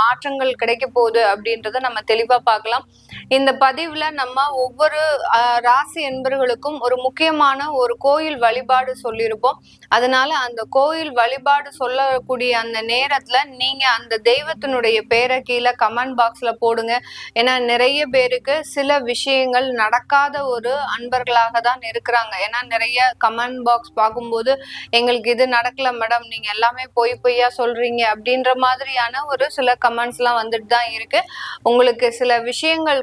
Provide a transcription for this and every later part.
மாற்றங்கள் கிடைக்க போகுது அப்படின்றத நம்ம தெளிவா பார்க்கலாம். இந்த பதிவுல நம்ம ஒவ்வொரு ராசி என்பர்களுக்கும் ஒரு முக்கியமான ஒரு கோயில் வழிபாடு சொல்லியிருப்போம். அதனால அந்த கோயில் வழிபாடு சொல்லக்கூடிய அந்த நேரத்துல நீங்க அந்த தெய்வத்தினுடைய பேரை கீழே கமெண்ட் பாக்ஸ்ல போடுங்க. ஏன்னா நிறைய பேருக்கு சில விஷயங்கள் நடக்காத ஒரு அன்பர்களாக தான் இருக்கிறாங்க. ஏன்னா நிறைய கமெண்ட் பாக்ஸ் பார்க்கும்போது எங்களுக்கு இது நடக்கல மேடம் நீங்க எல்லாமே பொய் பொய்யா சொல்றீங்க. அப்படின்ற மாதிரியான ஒரு சில கமெண்ட்ஸ் எல்லாம் வந்துட்டு தான் இருக்கு. உங்களுக்கு சில விஷயங்கள்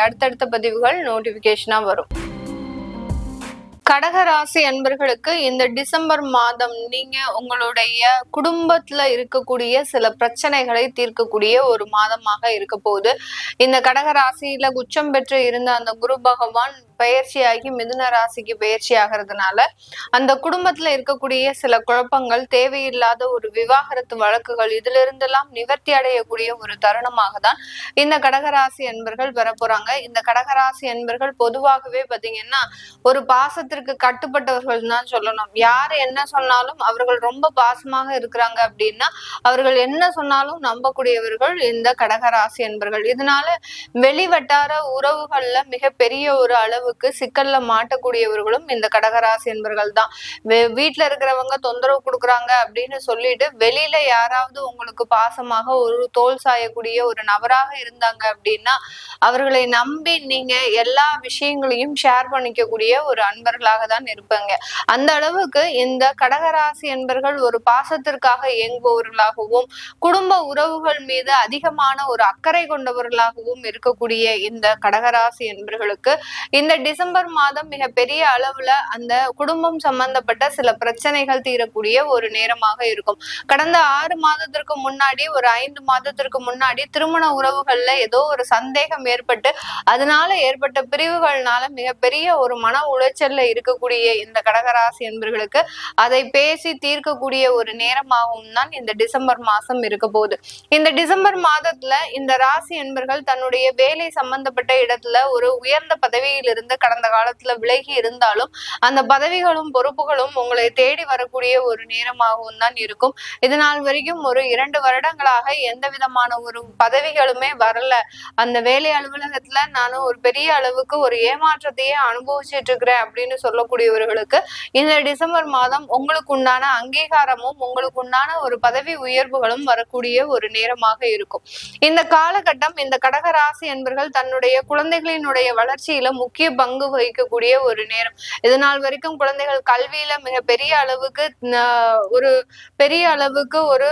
அடுத்தடுத்த பதிவுகள் நோட்டிபிகேஷனா வரும். கடகராசி அன்பர்களுக்கு இந்த டிசம்பர் மாதம் நீங்க உங்களுடைய குடும்பத்துல இருக்கக்கூடிய சில பிரச்சனைகளை தீர்க்கக்கூடிய ஒரு மாதமாக இருக்க போகுது. இந்த கடகராசியில உச்சம் பெற்று இருந்த அந்த குரு பகவான் பயிற்சியாகி மிதுன ராசிக்கு பயிற்சி ஆகிறதுனால அந்த குடும்பத்துல இருக்கக்கூடிய சில குழப்பங்கள் தேவையில்லாத ஒரு விவாகரத்து வழக்குகள் இதுல இருந்தெல்லாம் நிவர்த்தி அடையக்கூடிய ஒரு தருணமாக தான் இந்த கடகராசி என்பர்கள் பெற போறாங்க இந்த கடகராசி என்பர்கள் பொதுவாகவே பாத்தீங்கன்னா ஒரு பாசத்திற்கு கட்டுப்பட்டவர்கள் தான் சொல்லணும். யார் என்ன சொன்னாலும் அவர்கள் ரொம்ப பாசமாக இருக்கிறாங்க அப்படின்னா அவர்கள் என்ன சொன்னாலும் நம்பக்கூடியவர்கள் இந்த கடகராசி என்பர்கள் இதனால வெளிவட்டார உறவுகள்ல மிகப்பெரிய ஒரு அளவு அளவுக்கு சிக்கல்ல மாட்டக்கூடியவர்களும் இந்த கடகராசி என்பர்கள் தான். வீட்டுல வீட்ல இருக்கிறவங்க தொந்தரவு கொடுக்குறாங்க அப்படின்னு சொல்லிட்டு வெளியில யாராவது உங்களுக்கு பாசமாக ஒரு தோல் சாயக்கூடிய ஒரு நபராக இருந்தாங்க அப்படின்னா அவர்களை நம்பி நீங்க எல்லா விஷயங்களையும் ஷேர் பண்ணிக்கக்கூடிய ஒரு அன்பர்களாக தான் இருப்பாங்க. அந்த அளவுக்கு இந்த கடகராசி என்பர்கள் ஒரு பாசத்திற்காக இயங்குபவர்களாகவும் குடும்ப உறவுகள் மீது அதிகமான ஒரு அக்கறை கொண்டவர்களாகவும் இருக்கக்கூடிய இந்த கடகராசி என்பர்களுக்கு இந்த டிசம்பர் மாதம் மிக பெரிய அளவுல அந்த குடும்பம் சம்பந்தப்பட்ட சில பிரச்சனைகள் தீரக்கூடிய ஒரு நேரமாக இருக்கும். கடந்த ஆறு மாதத்திற்கு முன்னாடி ஒரு ஐந்து மாதத்திற்கு முன்னாடி திருமண உறவுகள்ல ஏதோ ஒரு சந்தேகம் ஏற்பட்டு அதனால ஏற்பட்ட பிரிவுகள்னால மிகப்பெரிய ஒரு மன உளைச்சல்ல இருக்கக்கூடிய இந்த கடகராசி என்பர்களுக்கு அதை பேசி தீர்க்கக்கூடிய ஒரு நேரமாகவும் தான் இந்த டிசம்பர் மாசம் இருக்க போகுது. இந்த டிசம்பர் மாதத்துல இந்த ராசி என்பர்கள் தன்னுடைய வேலை சம்பந்தப்பட்ட இடத்துல ஒரு உயர்ந்த பதவியிலிருந்து இருந்து கடந்த காலத்துல விலகி இருந்தாலும் அந்த பதவிகளும் பொறுப்புகளும் உங்களை தேடி வரக்கூடிய ஒரு நேரமாகவும் தான் இருக்கும். இது நாள் வரைக்கும் ஒரு இரண்டு வருடங்களாக எந்த விதமான ஒரு பதவிகளுமே வரல. அந்த வேலை அலுவலகத்துல நானும் ஒரு பெரிய அளவுக்கு ஒரு ஏமாற்றத்தையே அனுபவிச்சிட்டு இருக்கிறேன் அப்படின்னு சொல்லக்கூடியவர்களுக்கு இந்த டிசம்பர் மாதம் உங்களுக்கு உண்டான அங்கீகாரமும் உங்களுக்கு உண்டான ஒரு பதவி உயர்வுகளும் வரக்கூடிய ஒரு நேரமாக இருக்கும். இந்த காலகட்டம் இந்த கடக ராசி என்பர்கள் தன்னுடைய குழந்தைகளினுடைய வளர்ச்சியில முக்கிய பங்கு வகிக்கக்கூடிய ஒரு நேரம். இதனால் வரைக்கும் குழந்தைகள் கல்வியில மிக பெரிய அளவுக்கு ஒரு பெரிய அளவுக்கு ஒரு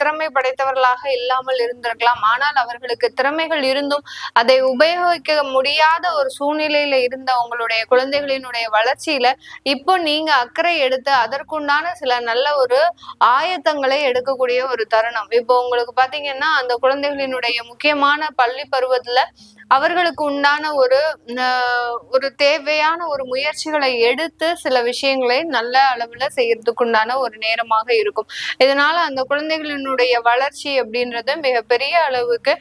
திறமை படைத்தவர்களாக இல்லாமல் இருந்திருக்கலாம். ஆனால் அவர்களுக்கு திறமைகள் இருந்தும் அதை உபயோகிக்க முடியாத ஒரு சூழ்நிலையில இருந்த உங்களுடைய குழந்தைகளினுடைய வளர்ச்சியில இப்போ நீங்க அக்கறை எடுத்து அதற்குண்டான சில நல்ல ஒரு ஆயத்தங்களை எடுக்கக்கூடிய ஒரு தருணம். இப்போ உங்களுக்கு பாத்தீங்கன்னா அந்த குழந்தைகளினுடைய முக்கியமான பள்ளி பருவத்துல அவர்களுக்கு உண்டான ஒரு ஒரு தேவையான ஒரு முயற்சிகளை எடுத்து சில விஷயங்களை நல்ல அளவுல செய்யறதுக்குண்டான ஒரு நேரமாக இருக்கும். இதனால அந்த குழந்தைகளினுடைய வளர்ச்சி அப்படின்றது மிகப்பெரிய அளவுக்கு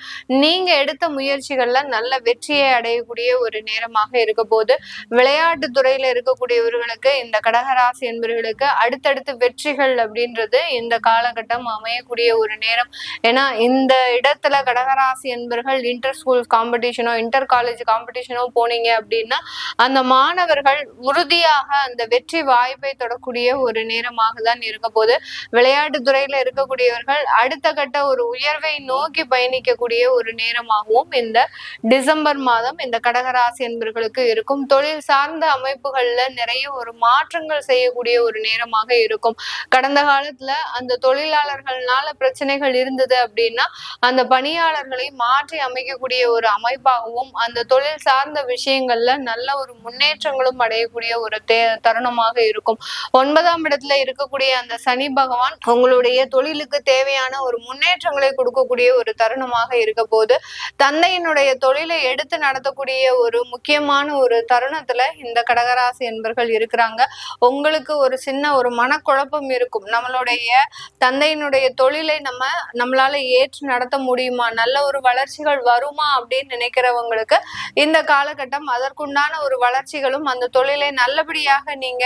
நீங்க எடுத்த முயற்சிகள்ல நல்ல வெற்றியை அடையக்கூடிய ஒரு நேரமாக இருக்க போது விளையாட்டு துறையில இருக்கக்கூடியவர்களுக்கு இந்த கடகராசி என்பவர்களுக்கு அடுத்தடுத்து வெற்றிகள் அப்படின்றது இந்த காலகட்டம் அமையக்கூடிய ஒரு நேரம். ஏன்னா இந்த இடத்துல கடகராசி என்பவர்கள் இன்டர் ஸ்கூல் காம்படிஷனோ இன்டர் காலேஜ் காம்படிஷனோ போனீங்க அப்படின்னு அந்த மாணவர்கள் உறுதியாக அந்த வெற்றி வாய்ப்பை தொடக்கூடிய ஒரு நேரமாக தான் இருக்க போது விளையாட்டு துறையில இருக்கக்கூடியவர்கள் அடுத்த கட்ட ஒரு உயர்வை நோக்கி பயணிக்கக்கூடிய ஒரு நேரமாகவும் இந்த டிசம்பர் மாதம் இந்த கடகராசி என்பவர்களுக்கு இருக்கும். தொழில் சார்ந்த அமைப்புகள்ல நிறைய ஒரு மாற்றங்கள் செய்யக்கூடிய ஒரு நேரமாக இருக்கும். கடந்த காலத்துல அந்த தொழிலாளர்கள்னால பிரச்சனைகள் இருந்தது அப்படின்னா அந்த பணியாளர்களை மாற்றி அமைக்கக்கூடிய ஒரு அமைப்பாகவும் அந்த தொழில் சார்ந்த விஷயங்கள்ல நல்ல ஒரு முன்னேற்றங்களும் அடையக்கூடிய ஒரு தே தருணமாக இருக்கும். ஒன்பதாம் இடத்துல இருக்கக்கூடிய அந்த சனி பகவான் உங்களுடைய தொழிலுக்கு தேவையான ஒரு முன்னேற்றங்களை கொடுக்கக்கூடிய ஒரு தருணமாக இருக்க போது தந்தையினுடைய தொழிலை எடுத்து நடத்தக்கூடிய ஒரு முக்கியமான ஒரு தருணத்துல இந்த கடகராசி என்பர்கள் இருக்கிறாங்க. உங்களுக்கு ஒரு சின்ன ஒரு மனக்குழப்பம் இருக்கும். நம்மளுடைய தந்தையினுடைய தொழிலை நம்ம நம்மளால ஏற்று நடத்த முடியுமா? நல்ல ஒரு வளர்ச்சிகள் வருமா அப்படின்னு நினைக்கிறவங்களுக்கு இந்த காலகட்டம் அதற்கு உண்டான ஒரு வளர்ச்சிகளும் அந்த தொழிலை நல்லபடியாக நீங்க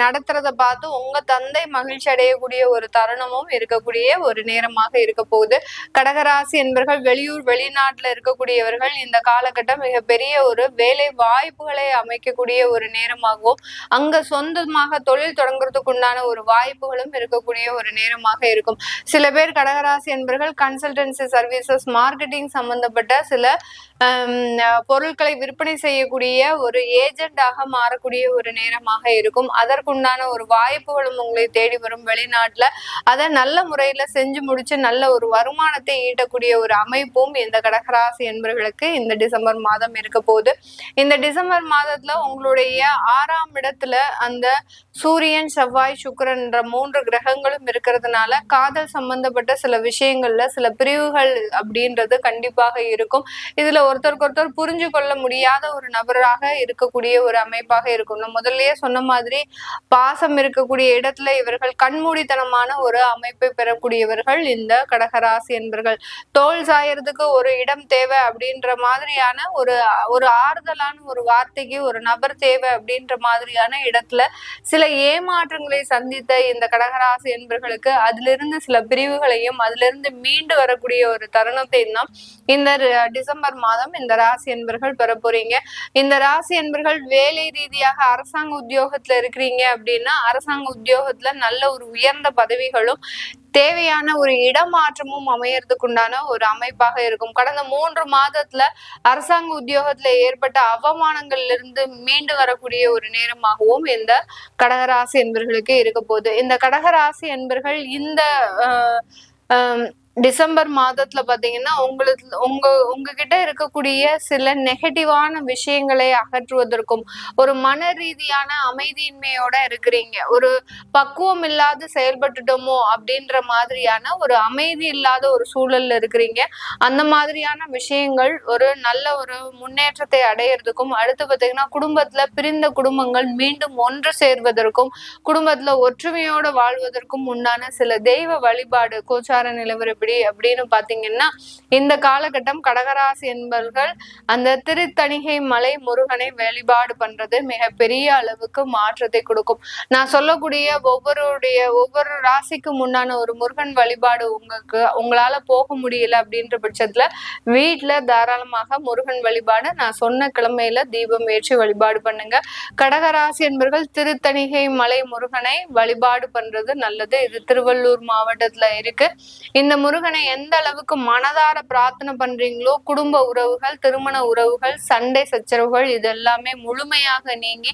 நடத்துறத பார்த்து உங்க தந்தை மகிழ்ச்சி அடையக்கூடிய ஒரு தருணமும் இருக்கக்கூடிய ஒரு நேரமாக இருக்க போகுது. கடகராசி என்பவர்கள் வெளியூர் வெளிநாட்டுல இருக்கக்கூடியவர்கள் இந்த காலகட்டம் மிகப்பெரிய ஒரு வேலை வாய்ப்புகளை அமைக்கக்கூடிய ஒரு நேரமாகவும் அங்க சொந்தமாக தொழில் தொடங்குறதுக்கு உண்டான ஒரு வாய்ப்புகளும் இருக்கக்கூடிய ஒரு நேரமாக இருக்கும். சில பேர் கடகராசி என்பவர்கள் கன்சல்டன்சி சர்வீசஸ் மார்க்கெட்டிங் சம்பந்தப்பட்ட சில பொருட்களை விற்பனை செய்ய செய்யக்கூடிய ஒரு ஏஜெண்டாக மாறக்கூடிய ஒரு நேரமாக இருக்கும். அதற்குண்டான ஒரு வாய்ப்புகளும் உங்களை தேடி வரும் வெளிநாட்டுல. அதை நல்ல முறையில செஞ்சு முடிச்சு நல்ல ஒரு வருமானத்தை ஈட்டக்கூடிய ஒரு அமைப்பும் இந்த கடகராசி என்பவர்களுக்கு இந்த டிசம்பர் மாதம் இருக்க போகுது. இந்த டிசம்பர் மாதத்துல உங்களுடைய ஆறாம் இடத்துல அந்த சூரியன் செவ்வாய் சுக்கரன் என்ற மூன்று கிரகங்களும் இருக்கிறதுனால காதல் சம்பந்தப்பட்ட சில விஷயங்கள்ல சில பிரிவுகள் அப்படின்றது கண்டிப்பாக இருக்கும். இதுல ஒருத்தருக்கு ஒருத்தர் புரிஞ்சு கொள்ள முடியாத ஒரு நபராக இருக்கக்கூடிய ஒரு அமைப்பாக இருக்கும். நான் முதல்லயே சொன்ன மாதிரி பாசம் இருக்கக்கூடிய இடத்துல இவர்கள் கண்மூடித்தனமான ஒரு அமைப்பை பெறக்கூடியவர்கள் இந்த கடகராசி என்பர்கள். தோல் சாயறதுக்கு ஒரு இடம் தேவை அப்படின்ற மாதிரியான ஒரு ஒரு ஆறுதலான ஒரு வார்த்தைக்கு ஒரு நபர் தேவை அப்படின்ற மாதிரியான இடத்துல சில ஏமாற்றங்களை சந்தித்த இந்த கடகராசி என்பர்களுக்கு அதிலிருந்து சில பிரிவுகளையும் அதிலிருந்து மீண்டு வரக்கூடிய ஒரு தருணத்தை தான் இந்த டிசம்பர் மாதம் இந்த ராசி என்பர்கள் பெற போறீங்க இந்த ராசி என்பர்கள் வேலை ரீதியாக அரசாங்க உத்தியோகத்துல இருக்கிறீங்க அப்படின்னா அரசாங்க உத்தியோகத்துல நல்ல ஒரு உயர்ந்த பதவிகளும் தேவையான ஒரு இடமாற்றமும் அமையறதுக்குண்டான ஒரு அமைப்பாக இருக்கும். கடந்த மூன்று மாதத்துல அரசாங்க உத்தியோகத்துல ஏற்பட்ட அவமானங்கள்ல இருந்து மீண்டு வரக்கூடிய ஒரு நேரமாகவும் இந்த கடகராசி என்பர்களுக்கு இருக்க போகுது. இந்த கடகராசி என்பர்கள் இந்த டிசம்பர் மாதத்துல பாத்தீங்கன்னா உங்களுக்கு உங்க உங்ககிட்ட இருக்கக்கூடிய சில நெகட்டிவான விஷயங்களை அகற்றுவதற்கும் ஒரு மன ரீதியான அமைதியின்மையோட இருக்கிறீங்க. ஒரு பக்குவம் இல்லாத செயல்பட்டுட்டோமோ அப்படின்ற மாதிரியான ஒரு அமைதி இல்லாத ஒரு சூழல்ல இருக்கிறீங்க. அந்த மாதிரியான விஷயங்கள் ஒரு நல்ல ஒரு முன்னேற்றத்தை அடையிறதுக்கும் அடுத்து பாத்தீங்கன்னா குடும்பத்துல பிரிந்த குடும்பங்கள் மீண்டும் ஒன்று சேர்வதற்கும் குடும்பத்துல ஒற்றுமையோட வாழ்வதற்கும் உண்டான சில தெய்வ வழிபாடு கோச்சார நிலவரப்படி எப்படி அப்படின்னு பாத்தீங்கன்னா இந்த காலகட்டம் கடகராசி என்பவர்கள் அந்த திருத்தணிகை மலை முருகனை வழிபாடு பண்றது மிக பெரிய அளவுக்கு மாற்றத்தை கொடுக்கும். நான் சொல்லக்கூடிய ஒவ்வொருடைய ஒவ்வொரு ராசிக்கும் முன்னான ஒரு முருகன் வழிபாடு உங்களுக்கு உங்களால போக முடியல அப்படின்ற பட்சத்துல வீட்டுல தாராளமாக முருகன் வழிபாடு நான் சொன்ன கிழமையில தீபம் ஏற்றி வழிபாடு பண்ணுங்க. கடகராசி என்பர்கள் திருத்தணிகை மலை முருகனை வழிபாடு பண்றது நல்லது. இது திருவள்ளூர் மாவட்டத்துல இருக்கு. இந்த முருகன் முருகனை எந்த அளவுக்கு மனதார பிரார்த்தனை பண்றீங்களோ குடும்ப உறவுகள் திருமண உறவுகள் சண்டை சச்சரவுகள் இது எல்லாமே முழுமையாக நீங்கி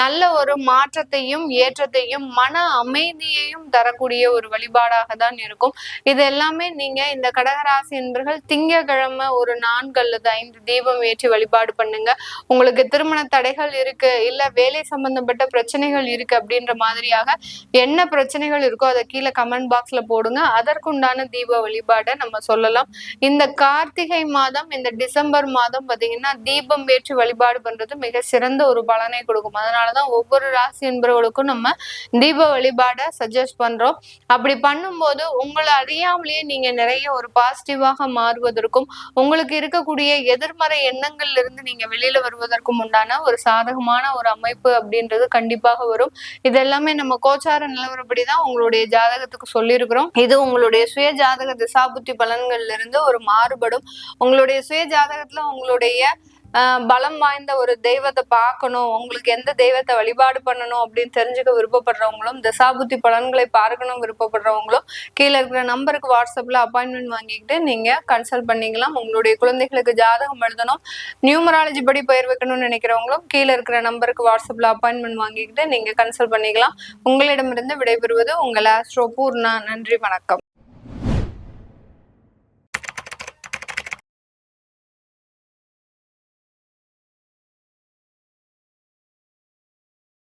நல்ல ஒரு மாற்றத்தையும் ஏற்றத்தையும் மன அமைதியையும் தரக்கூடிய ஒரு வழிபாடாக தான் இருக்கும். இது எல்லாமே நீங்க இந்த கடகராசி என்பர்கள் திங்கக்கிழமை ஒரு நான்கு அல்லது ஐந்து தீபம் ஏற்றி வழிபாடு பண்ணுங்க. உங்களுக்கு திருமண தடைகள் இருக்கு இல்ல வேலை சம்பந்தப்பட்ட பிரச்சனைகள் இருக்கு அப்படின்ற மாதிரியாக என்ன பிரச்சனைகள் இருக்கோ அதை கீழே கமெண்ட் பாக்ஸ்ல போடுங்க. அதற்குண்டான தீப வழிபாடை நம்ம சொல்லலாம். இந்த கார்த்திகை மாதம் இந்த டிசம்பர் மாதம் பாத்தீங்கன்னா தீபம் ஏற்றி வழிபாடு பண்றது மிக சிறந்த ஒரு பலனை கொடுக்கும். அதனாலதான் ஒவ்வொரு ராசி என்பவர்களுக்கும் நம்ம தீப வழிபாடை சஜஸ்ட் பண்றோம். அப்படி பண்ணும்போது உங்களை அறியாமலேயே நீங்க நிறைய ஒரு பாசிட்டிவாக மாறுவதற்கும் உங்களுக்கு இருக்கக்கூடிய எதிர்மறை எண்ணங்கள்ல இருந்து நீங்க வெளியில வருவதற்கும் உண்டான ஒரு சாதகமான ஒரு அமைப்பு அப்படின்றது கண்டிப்பாக வரும். இது எல்லாமே நம்ம கோச்சார நிலவரப்படிதான் உங்களுடைய ஜாதகத்துக்கு சொல்லியிருக்கிறோம். இது உங்களுடைய சுய ஜாதக திசாபுத்தி பலன்கள்ல இருந்து ஒரு மாறுபடும். உங்களுடைய சுய ஜாதகத்துல உங்களுடைய பலம் வாய்ந்த ஒரு தெய்வத்தை பார்க்கணும். உங்களுக்கு எந்த தெய்வத்தை வழிபாடு பண்ணணும் அப்படின்னு தெரிஞ்சுக்க விருப்பப்படுறவங்களும் தசாபுத்தி பலன்களை பார்க்கணும் விருப்பப்படுறவங்களும் கீழே இருக்கிற நம்பருக்கு வாட்ஸ்அப்ல அப்பாயின்மெண்ட் வாங்கிக்கிட்டு நீங்க கன்சல்ட் பண்ணிக்கலாம். உங்களுடைய குழந்தைகளுக்கு ஜாதகம் எழுதணும். நியூமராலஜி படி பயிர் வைக்கணும்னு நினைக்கிறவங்களும் கீழே இருக்கிற நம்பருக்கு வாட்ஸ்அப்ல அப்பாயின்மெண்ட் வாங்கிக்கிட்டு நீங்க கன்சல்ட் பண்ணிக்கலாம். உங்களிடமிருந்து விடைபெறுவது உங்கள் ஆஸ்ட்ரோ பூர்ணா. நன்றி வணக்கம்.